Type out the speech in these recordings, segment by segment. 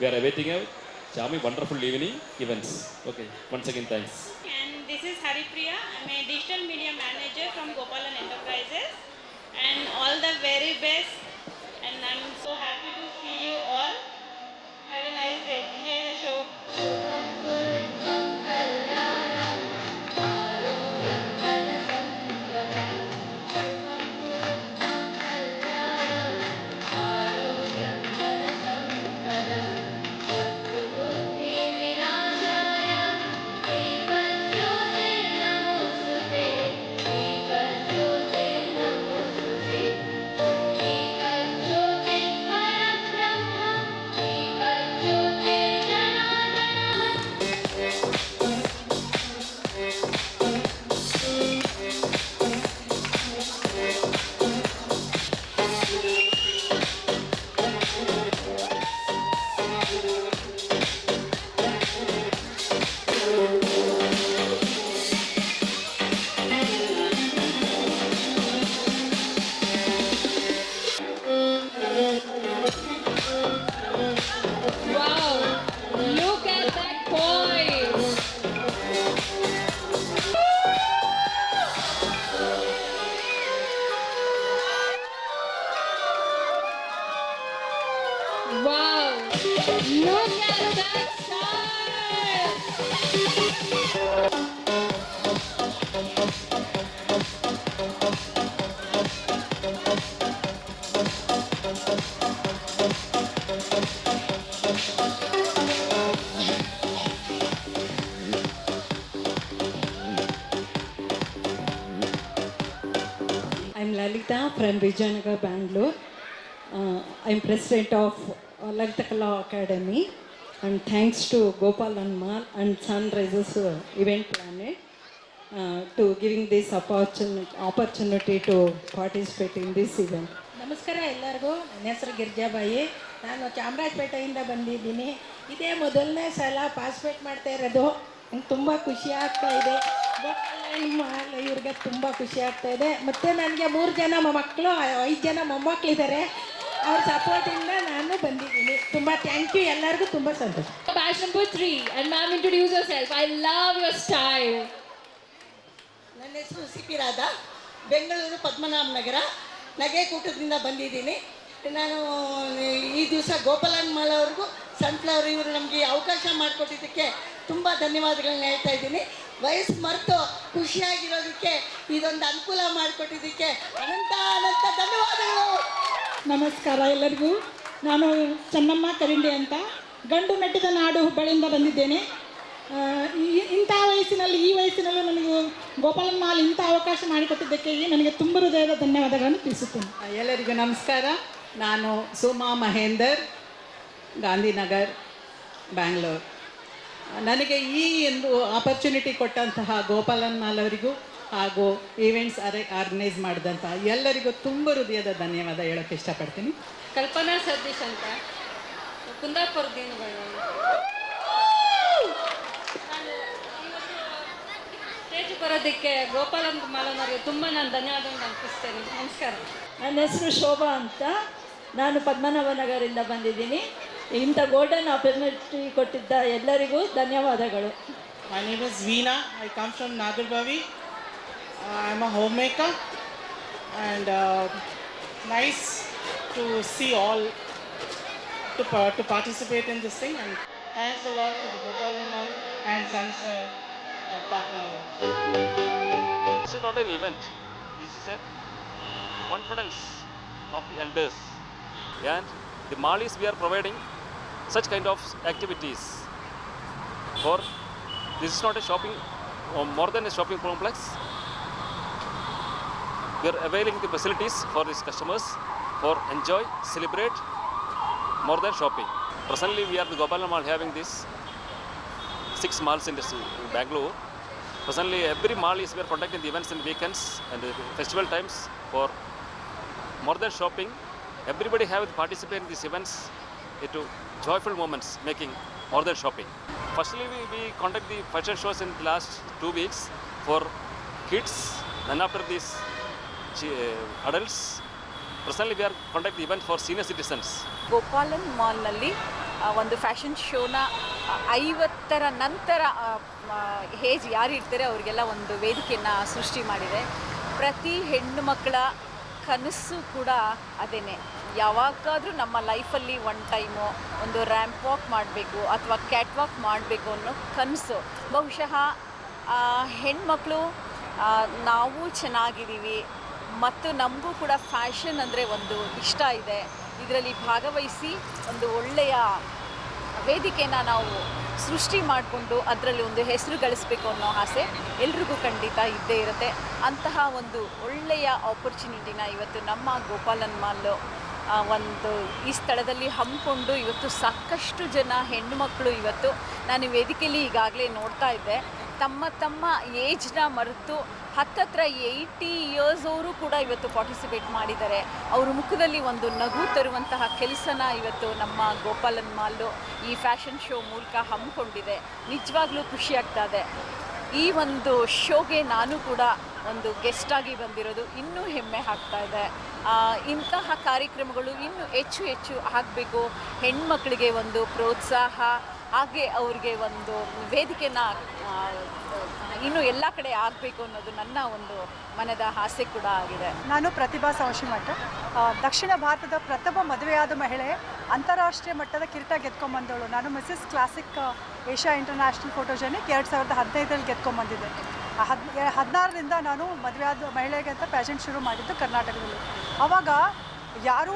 We are awaiting a charming, wonderful evening events. Okay, once again, thanks. And this is Haripriya. I'm a digital media manager from Gopalan Enterprises. And all the very best. And I'm so happy to Wow, look at that. I'm Lalita from Vijayanagar, Bangalore. I am president of Lalita Kala Academy and thanks to Gopal ಅನ್ಮಾಲ್ and Sun Rises event planner to giving this ಅಪಾರ್ಚುನ್ opportunity to participate in this event ನಮಸ್ಕಾರ ಎಲ್ಲರಿಗೂ. ನನ್ನ ಹೆಸರು ಗಿರ್ಜಾಬಾಯಿ. ನಾನು ಚಾಮರಾಜಪೇಟೆಯಿಂದ ಬಂದಿದ್ದೀನಿ. ಇದೇ ಮೊದಲನೇ ಸಲ participate ಮಾಡ್ತಾ ಇರೋದು. ನಂಗೆ ತುಂಬ ಖುಷಿ ಆಗ್ತಾ ಇದೆ. ಇವ್ರಿಗೆ ತುಂಬ ಖುಷಿ ಆಗ್ತಾ ಇದೆ. ಮತ್ತು ನನಗೆ ಮೂರು ಜನ ಮಕ್ಕಳು ಐದು ಜನ ಮೊಮ್ಮಕ್ಕಳಿದ್ದಾರೆ ಅವ್ರ ಸಪೋರ್ಟಿಂದ ನಾನು ಬಂದಿದ್ದೀನಿ. ತುಂಬ ಥ್ಯಾಂಕ್ ಯು ಎಲ್ಲರಿಗೂ ತುಂಬ ಸಂತೋಷ. Batch number three and ma'am introduce yourself I love your style ನನ್ನ ಹೆಸರು ಸಿಪಿ ರಾಧಾ. ಬೆಂಗಳೂರು ಪದ್ಮನಾಭ ನಗರ. ನಗೆಕೂಟದಿಂದ ಬಂದಿದ್ದೀನಿ. ನಾನು ಈ ದಿವಸ ಗೋಪಾಲನ್ ಮಾಲ್ ಅವ್ರಿಗೂ ಸನ್ಫ್ಲವರ್ ಇವರು ನಮಗೆ ಅವಕಾಶ ಮಾಡಿಕೊಟ್ಟಿದ್ದಕ್ಕೆ ತುಂಬ ಧನ್ಯವಾದಗಳನ್ನ ಹೇಳ್ತಾ ಇದ್ದೀನಿ. ವಯಸ್ಸು ಮರೆತು ಖುಷಿಯಾಗಿರೋದಕ್ಕೆ ಇದೊಂದು ಅನುಕೂಲ ಮಾಡಿಕೊಟ್ಟಿದ್ದಕ್ಕೆ ಅನಂತ ಅನಂತ ಧನ್ಯವಾದಗಳು. ನಮಸ್ಕಾರ ಎಲ್ಲರಿಗೂ. ನಾನು ಚೆನ್ನಮ್ಮ ಕರಿಂಡಿ ಅಂತ. ಗಂಡು ಮೆಟ್ಟಿದ ನಾಡು ಹುಬ್ಬಳ್ಳಿಯಿಂದ ಬಂದಿದ್ದೇನೆ. ಇಂಥ ವಯಸ್ಸಿನಲ್ಲಿ, ಈ ವಯಸ್ಸಿನಲ್ಲೂ ನನಗೆ ಗೋಪಾಲನ್ ಮಾಲ್ ಇಂಥ ಅವಕಾಶ ಮಾಡಿಕೊಟ್ಟಿದ್ದಕ್ಕೆ ನನಗೆ ತುಂಬ ಹೃದಯದ ಧನ್ಯವಾದಗಳನ್ನು ತಿಳಿಸುತ್ತೇನೆ. ಎಲ್ಲರಿಗೂ ನಮಸ್ಕಾರ. ನಾನು ಸುಮಾ ಮಹೇಂದರ್, ಗಾಂಧಿನಗರ್, ಬ್ಯಾಂಗ್ಳೂರ್. ನನಗೆ ಈ ಒಂದು ಆಪರ್ಚುನಿಟಿ ಕೊಟ್ಟಂತಹ ಗೋಪಾಲನ್ ಮಾಲ್ ಅವರಿಗೂ ಹಾಗೂ ಈವೆಂಟ್ಸ್ ಅರೆ ಆರ್ಗನೈಸ್ ಮಾಡಿದಂಥ ಎಲ್ಲರಿಗೂ ತುಂಬ ಹೃದಯದ ಧನ್ಯವಾದ ಹೇಳೋಕ್ಕೆ ಇಷ್ಟಪಡ್ತೀನಿ. ಕಲ್ಪನಾ ಸತೀಶ್ ಅಂತ. ಕುಂದಾಪುರ ಸ್ಟೇಜ್ ಬರೋದಕ್ಕೆ ಗೋಪಾಲ ಮಾಲನವರಿಗೆ ತುಂಬ ನಾನು ಧನ್ಯವಾದ ಅರ್ಪಿಸ್ತೇನೆ ನಮಸ್ಕಾರ. ನನ್ನ ಹೆಸರು ಶೋಭಾ ಅಂತ. ನಾನು ಪದ್ಮನಾಭನಗರಿಂದ ಬಂದಿದ್ದೀನಿ. ಇಂಥ ಗೋಲ್ಡನ್ ಆಪರ್ಚುನಿಟಿ ಕೊಟ್ಟಿದ್ದ ಎಲ್ಲರಿಗೂ ಧನ್ಯವಾದಗಳು. My name is Veena I come from Nagarbavi. Uh, I'm a homemaker and uh, nice to see all to, pa- to participate in this thing and thanks a lot to the Mall and uh, uh, partner. This is not an event. This is a confidence of the elders. And the Malis we are providing such kind of activities for this is not a shopping or more than a shopping complex. We are availing the facilities for these customers for enjoy, celebrate more than shopping. Presently we are the Gopala Mall having this six malls in this in Bangalore. Presently, every mall is we are conducting the events in weekends and festival times for more than shopping. Everybody have to participate in these events into joyful moments, making more than shopping. Firstly, we, we conduct the fashion shows in the last two weeks for kids. Then after this, chi- personally we are contact are for senior citizens Gopalan ಮಾಲ್ನಲ್ಲಿ ಒಂದು fashion ಶೋನ ಐವತ್ತರ ನಂತರ haze ಯಾರು ಇರ್ತಾರೆ ಅವರಿಗೆಲ್ಲ ಒಂದು ವೇದಿಕೆಯನ್ನು ಸೃಷ್ಟಿ ಮಾಡಿದೆ. ಪ್ರತಿ ಹೆಣ್ಣು ಮಕ್ಕಳ ಕನಸು ಕೂಡ ಅದೇನೆ. ಯಾವಾಗಾದರೂ ನಮ್ಮ ಲೈಫಲ್ಲಿ ಒನ್ ಟೈಮು ಒಂದು ರ್ಯಾಂಪ್ ವಾಕ್ ಮಾಡಬೇಕು ಅಥವಾ ಕ್ಯಾಟ್ ವಾಕ್ ಮಾಡಬೇಕು ಅನ್ನೋ ಕನಸು. ಬಹುಶಃ ಹೆಣ್ಮಕ್ಳು ನಾವು ಚೆನ್ನಾಗಿದ್ದೀವಿ ಮತ್ತು ನಮಗೂ ಕೂಡ ಫ್ಯಾಷನ್ ಅಂದರೆ ಒಂದು ಇಷ್ಟ ಇದೆ. ಇದರಲ್ಲಿ ಭಾಗವಹಿಸಿ ಒಂದು ಒಳ್ಳೆಯ ವೇದಿಕೆನ ನಾವು ಸೃಷ್ಟಿ ಮಾಡಿಕೊಂಡು ಅದರಲ್ಲಿ ಒಂದು ಹೆಸರು ಗಳಿಸಬೇಕು ಅನ್ನೋ ಆಸೆ ಎಲ್ರಿಗೂ ಖಂಡಿತ ಇದ್ದೇ ಇರುತ್ತೆ. ಅಂತಹ ಒಂದು ಒಳ್ಳೆಯ ಆಪರ್ಚುನಿಟಿನ ಇವತ್ತು ನಮ್ಮ ಗೋಪಾಲನ್ ಮಾಲ್ ಒಂದು ಈ ಸ್ಥಳದಲ್ಲಿ ಹಮ್ಮಿಕೊಂಡು ಇವತ್ತು ಸಾಕಷ್ಟು ಜನ ಹೆಣ್ಣುಮಕ್ಕಳು ಇವತ್ತು ನಾನು ವೇದಿಕೆಯಲ್ಲಿ ಈಗಾಗಲೇ ನೋಡ್ತಾ ಇದ್ದೆ. ತಮ್ಮ ತಮ್ಮ ಏಜ್ನ ಮರೆತು ಹತ್ತತ್ರ ಏಯ್ಟಿ ಇಯರ್ಸ್ ಅವರು ಕೂಡ ಇವತ್ತು ಪಾರ್ಟಿಸಿಪೇಟ್ ಮಾಡಿದ್ದಾರೆ. ಅವ್ರ ಮುಖದಲ್ಲಿ ಒಂದು ನಗು ತರುವಂತಹ ಕೆಲಸನ ಇವತ್ತು ನಮ್ಮ ಗೋಪಾಲನ್ ಮಾಲು ಈ ಫ್ಯಾಷನ್ ಶೋ ಮೂಲಕ ಹಮ್ಮಿಕೊಂಡಿದೆ. ನಿಜವಾಗ್ಲೂ ಆಗ್ತಾ ಇದೆ. ಈ ಒಂದು ಶೋಗೆ ನಾನು ಕೂಡ ಒಂದು ಗೆಸ್ಟಾಗಿ ಬಂದಿರೋದು. ಇನ್ನೂ ಹೆಮ್ಮೆ ಆಗ್ತಾ ಇದೆ. ಇಂತಹ ಕಾರ್ಯಕ್ರಮಗಳು ಇನ್ನೂ ಹೆಚ್ಚು ಹೆಚ್ಚು ಆಗಬೇಕು. ಹೆಣ್ಮಕ್ಳಿಗೆ ಒಂದು ಪ್ರೋತ್ಸಾಹ, ಹಾಗೆ ಅವ್ರಿಗೆ ಒಂದು ವೇದಿಕೆನ ಇನ್ನೂ ಎಲ್ಲ ಕಡೆ ಆಗಬೇಕು ಅನ್ನೋದು ನನ್ನ ಒಂದು ಮನದ ಆಸೆ ಕೂಡ ಆಗಿದೆ. ನಾನು ಪ್ರತಿಭಾ ಸಾವಶಿಮಠ ದಕ್ಷಿಣ ಭಾರತದ ಪ್ರಥಮ ಮದುವೆಯಾದ ಮಹಿಳೆ ಅಂತಾರಾಷ್ಟ್ರೀಯ ಮಟ್ಟದ ಕಿರೀಟ ಗೆದ್ಕೊಂಬಂದವಳು. ನಾನು Mrs Classic Asia International photogenic ಎರಡು ಸಾವಿರದ ಹದಿನೈದರಲ್ಲಿ ಗೆದ್ಕೊಂಬಂದಿದ್ದೆ. ಹದ್, ಹದಿನಾರರಿಂದ ನಾನು ಮದುವೆಯಾದ ಮಹಿಳೆಗೆ ಅಂತ ಪ್ಯಾಜೆಂಟ್ ಶುರು ಮಾಡಿದ್ದು ಕರ್ನಾಟಕದಲ್ಲಿ. ಆವಾಗ ಯಾರೂ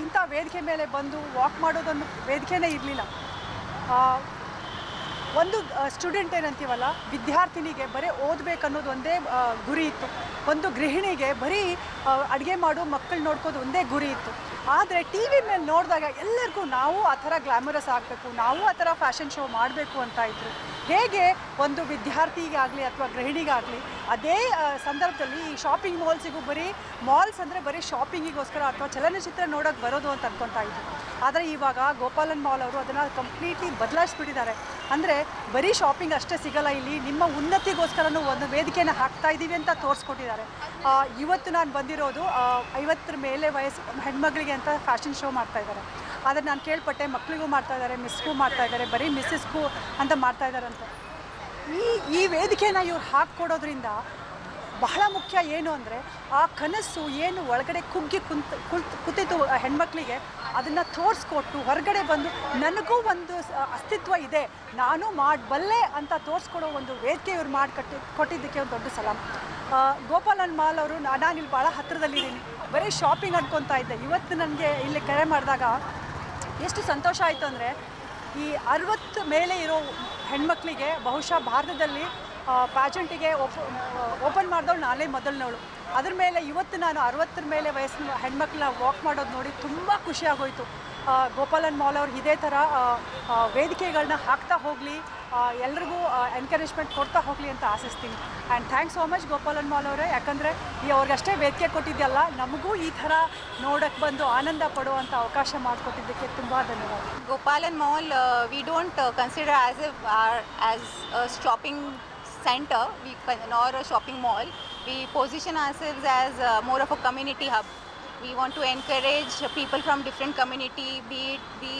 ಇಂಥ ವೇದಿಕೆ ಮೇಲೆ ಬಂದು ವಾಕ್ ಮಾಡೋದೊಂದು ವೇದಿಕೆನೇ ಇರಲಿಲ್ಲ. ಒಂದು ಸ್ಟೂಡೆಂಟ್ ಏನಂತೀವಲ್ಲ, ವಿದ್ಯಾರ್ಥಿನಿಗೆ ಬರೀ ಓದಬೇಕು ಅನ್ನೋದು ಒಂದೇ ಗುರಿ ಇತ್ತು. ಒಂದು ಗೃಹಿಣಿಗೆ ಬರೀ ಅಡುಗೆ ಮಾಡೋ ಮಕ್ಕಳು ನೋಡ್ಕೋದು ಒಂದೇ ಗುರಿ ಇತ್ತು. ಆದರೆ ಟಿ ವಿ ಮೇಲೆ ನೋಡಿದಾಗ ಎಲ್ಲರಿಗೂ ನಾವು ಆ ಥರ ಗ್ಲಾಮರಸ್ ಆಗಬೇಕು, ನಾವು ಆ ಥರ ಫ್ಯಾಷನ್ ಶೋ ಮಾಡಬೇಕು ಅಂತ ಇದ್ರು. ಹೇಗೆ ಒಂದು ವಿದ್ಯಾರ್ಥಿಗಾಗಲಿ ಅಥವಾ ಗೃಹಿಣಿಗಾಗಲಿ ಅದೇ ಸಂದರ್ಭದಲ್ಲಿ ಈ ಶಾಪಿಂಗ್ ಮಾಲ್ಸಿಗೂ ಬರೀ ಮಾಲ್ಸ್ ಅಂದರೆ ಬರೀ ಶಾಪಿಂಗಿಗೋಸ್ಕರ ಅಥವಾ ಚಲನಚಿತ್ರ ನೋಡೋಕೆ ಬರೋದು ಅಂತ ಅನ್ಕೊತಾ ಇದ್ದರು ಆದರೆ ಇವಾಗ ಗೋಪಾಲನ್ ಮಾಲ್ ಅವರು ಅದನ್ನು ಕಂಪ್ಲೀಟ್ಲಿ ಬದಲಾಯಿಸ್ಬಿಟ್ಟಿದ್ದಾರೆ. ಅಂದರೆ ಬರೀ ಶಾಪಿಂಗ್ ಅಷ್ಟೇ ಸಿಗಲ್ಲ ಇಲ್ಲಿ, ನಿಮ್ಮ ಉನ್ನತಿಗೋಸ್ಕರನೂ ಒಂದು ವೇದಿಕೆಯನ್ನು ಹಾಕ್ತಾ ಇದ್ದೀವಿ ಅಂತ ತೋರಿಸ್ಕೊಟ್ಟಿದ್ದಾರೆ. ಇವತ್ತು ನಾನು ಬಂದಿರೋದು ಐವತ್ತರ ಮೇಲೆ ವಯಸ್ಸು, ಹೆಣ್ಮಗಳಿಗೆ ಅಂತ ಫ್ಯಾಷನ್ ಶೋ ಮಾಡ್ತಾ ಇದ್ದಾರೆ. ಆದರೆ ನಾನು ಕೇಳ್ಪಟ್ಟೆ ಮಕ್ಕಳಿಗೂ ಮಾಡ್ತಾ ಇದ್ದಾರೆ ಮಿಸ್ಗೂ ಮಾಡ್ತಾ ಇದ್ದಾರೆ ಬರೀ ಮಿಸ್ಸಸ್ಗೂ ಅಂತ ಮಾಡ್ತಾ ಇದ್ದಾರಂತೆ ಈ ಈ ವೇದಿಕೆನ ಇವ್ರು ಹಾಕ್ಕೊಡೋದ್ರಿಂದ ಬಹಳ ಮುಖ್ಯ ಏನು ಅಂದರೆ ಆ ಕನಸು ಏನು ಒಳಗಡೆ ಕುಗ್ಗಿ ಕುಂತ, ಕುಳ್ತು ಕೂತಿತ್ತು ಆ ಹೆಣ್ಮಕ್ಳಿಗೆ, ಅದನ್ನು ತೋರಿಸ್ಕೊಟ್ಟು ಹೊರಗಡೆ ಬಂದು ನನಗೂ ಒಂದು ಅಸ್ತಿತ್ವ ಇದೆ, ನಾನು ಮಾಡಬಲ್ಲೆ ಅಂತ ತೋರಿಸ್ಕೊಡೋ ಒಂದು ವೇದಿಕೆ ಇವ್ರು ಮಾಡಿ ಕಟ್ಟಿ ಕೊಟ್ಟಿದ್ದಕ್ಕೆ ಒಂದು ದೊಡ್ಡ ಸಲಾಮ್ ಗೋಪಾಲನ್ ಮಾಲ್ ಅವರು, ನಾನು ಇಲ್ಲಿ ಭಾಳ ಹತ್ತಿರದಲ್ಲಿದ್ದೀನಿ ಬರೀ ಶಾಪಿಂಗ್ ಅನ್ಕೊತಾ ಇದ್ದೆ. ಇವತ್ತು ನನಗೆ ಇಲ್ಲಿ ಕರೆ ಮಾಡಿದಾಗ ಎಷ್ಟು ಸಂತೋಷ ಆಯಿತು ಅಂದರೆ ಈ ಅರವತ್ತು ಮೇಲೆ ಇರೋ ಹೆಣ್ಮಕ್ಳಿಗೆ ಬಹುಶಃ ಭಾರತದಲ್ಲಿ ಪ್ಯಾಜೆಂಟಿಗೆ ಓಪ ಓಪನ್ ಮಾಡಿದವಳು ನಾನೇ ಮೊದಲನವಳು. ಅದ್ರ ಮೇಲೆ ಇವತ್ತು ನಾನು ಅರವತ್ತರ ಮೇಲೆ ವಯಸ್ಸಿನ ಹೆಣ್ಮಕ್ಳನ್ನ ವಾಕ್ ಮಾಡೋದು ನೋಡಿ ತುಂಬ ಖುಷಿಯಾಗೋಯಿತು ಗೋಪಾಲನ್ ಮಾಲ್ ಅವ್ರು ಇದೇ ಥರ ವೇದಿಕೆಗಳನ್ನ ಹಾಕ್ತಾ ಹೋಗಲಿ ಎಲ್ರಿಗೂ ಎನ್ಕರೇಜ್ಮೆಂಟ್ ಕೊಡ್ತಾ ಹೋಗಲಿ ಅಂತ ಆಸಿಸ್ತೀನಿ and thanks so much Gopalan mall ಅವರೇ. ಯಾಕಂದರೆ, ಈ ಅವ್ರಿಗಷ್ಟೇ ವೇದಿಕೆ ಕೊಟ್ಟಿದ್ದೆಲ್ಲ ನಮಗೂ ಈ ಥರ ನೋಡಕ್ಕೆ ಬಂದು ಆನಂದ ಪಡುವಂಥ ಅವಕಾಶ ಮಾಡಿಕೊಟ್ಟಿದ್ದಕ್ಕೆ ತುಂಬ ಧನ್ಯವಾದ. Gopalan mall we don't consider as a are as a shopping centre we nor a shopping mall we position ಆಸಿವ್ಸ್ as more of a community hub we want to encourage people from different community be it be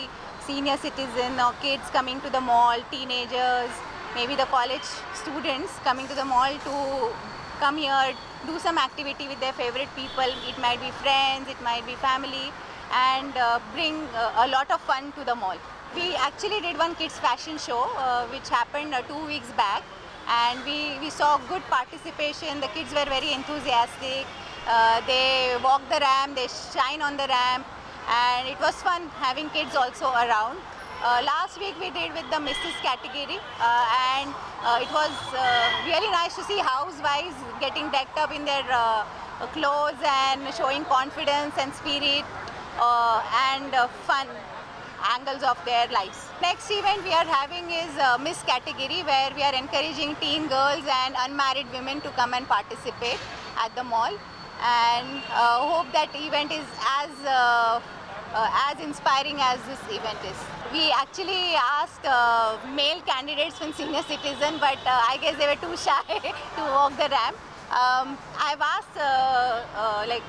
senior citizen or kids coming to the mall, teenagers, maybe the college students coming to the mall to come here, do some activity with their favorite people. It might be friends, it might be family, and uh, bring uh, a lot of fun to the mall. We actually did one kids fashion show uh, which happened uh, two weeks back, and we, we saw good participation. The kids were very enthusiastic. Uh, they walk the ramp, they shine on the ramp, and it was fun having kids also around. Uh, last week we did with the Mrs. category, uh, and uh, it was uh, really nice to see housewives getting decked up in their uh, clothes and showing confidence and spirit uh, and uh, fun angles of their lives. Next event we are having is uh, Miss category where we are encouraging teen girls and unmarried women to come and participate at the mall and uh, hope that event is as uh, as inspiring as this event is. We actually asked uh, male candidates from senior citizen, but uh, I guess they were too shy to walk the ramp. Um, I've asked uh, uh, like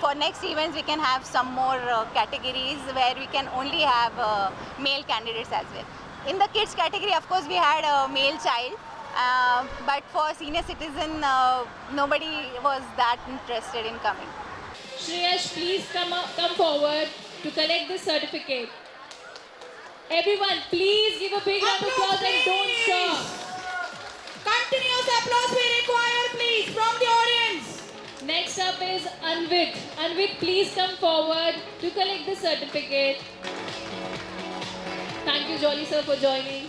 for next events we can have some more uh, categories where we can only have uh, male candidates as well. In the kids category, of course, we had a male child, uh, but for senior citizen, uh, nobody was that interested in coming. Shreyash, please come up, come forward to collect the certificate. Everyone, please give a big round of applause and don't stop. Continuous applause we require, please, from the audience. Next up is Anvit. Anvit, please come forward to collect the certificate. Thank you, Jolly sir, for joining.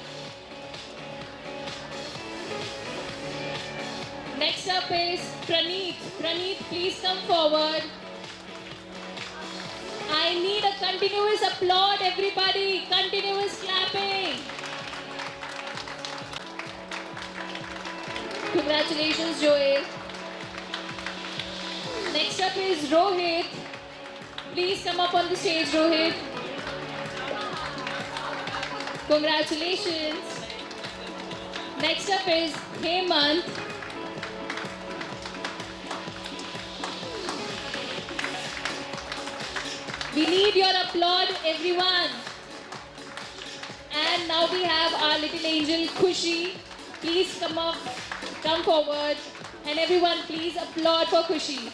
Next up is Praneeth. Praneeth, please come forward. I need a continuous applaud, everybody. Continuous clapping. Congratulations, Joey. Next up is Rohit. Please come up on the stage, Rohit. Congratulations. Next up is Hemant. We need your applaud, everyone. And now we have our little angel Kushi. Please come up, come forward, and everyone, please applaud for Kushi.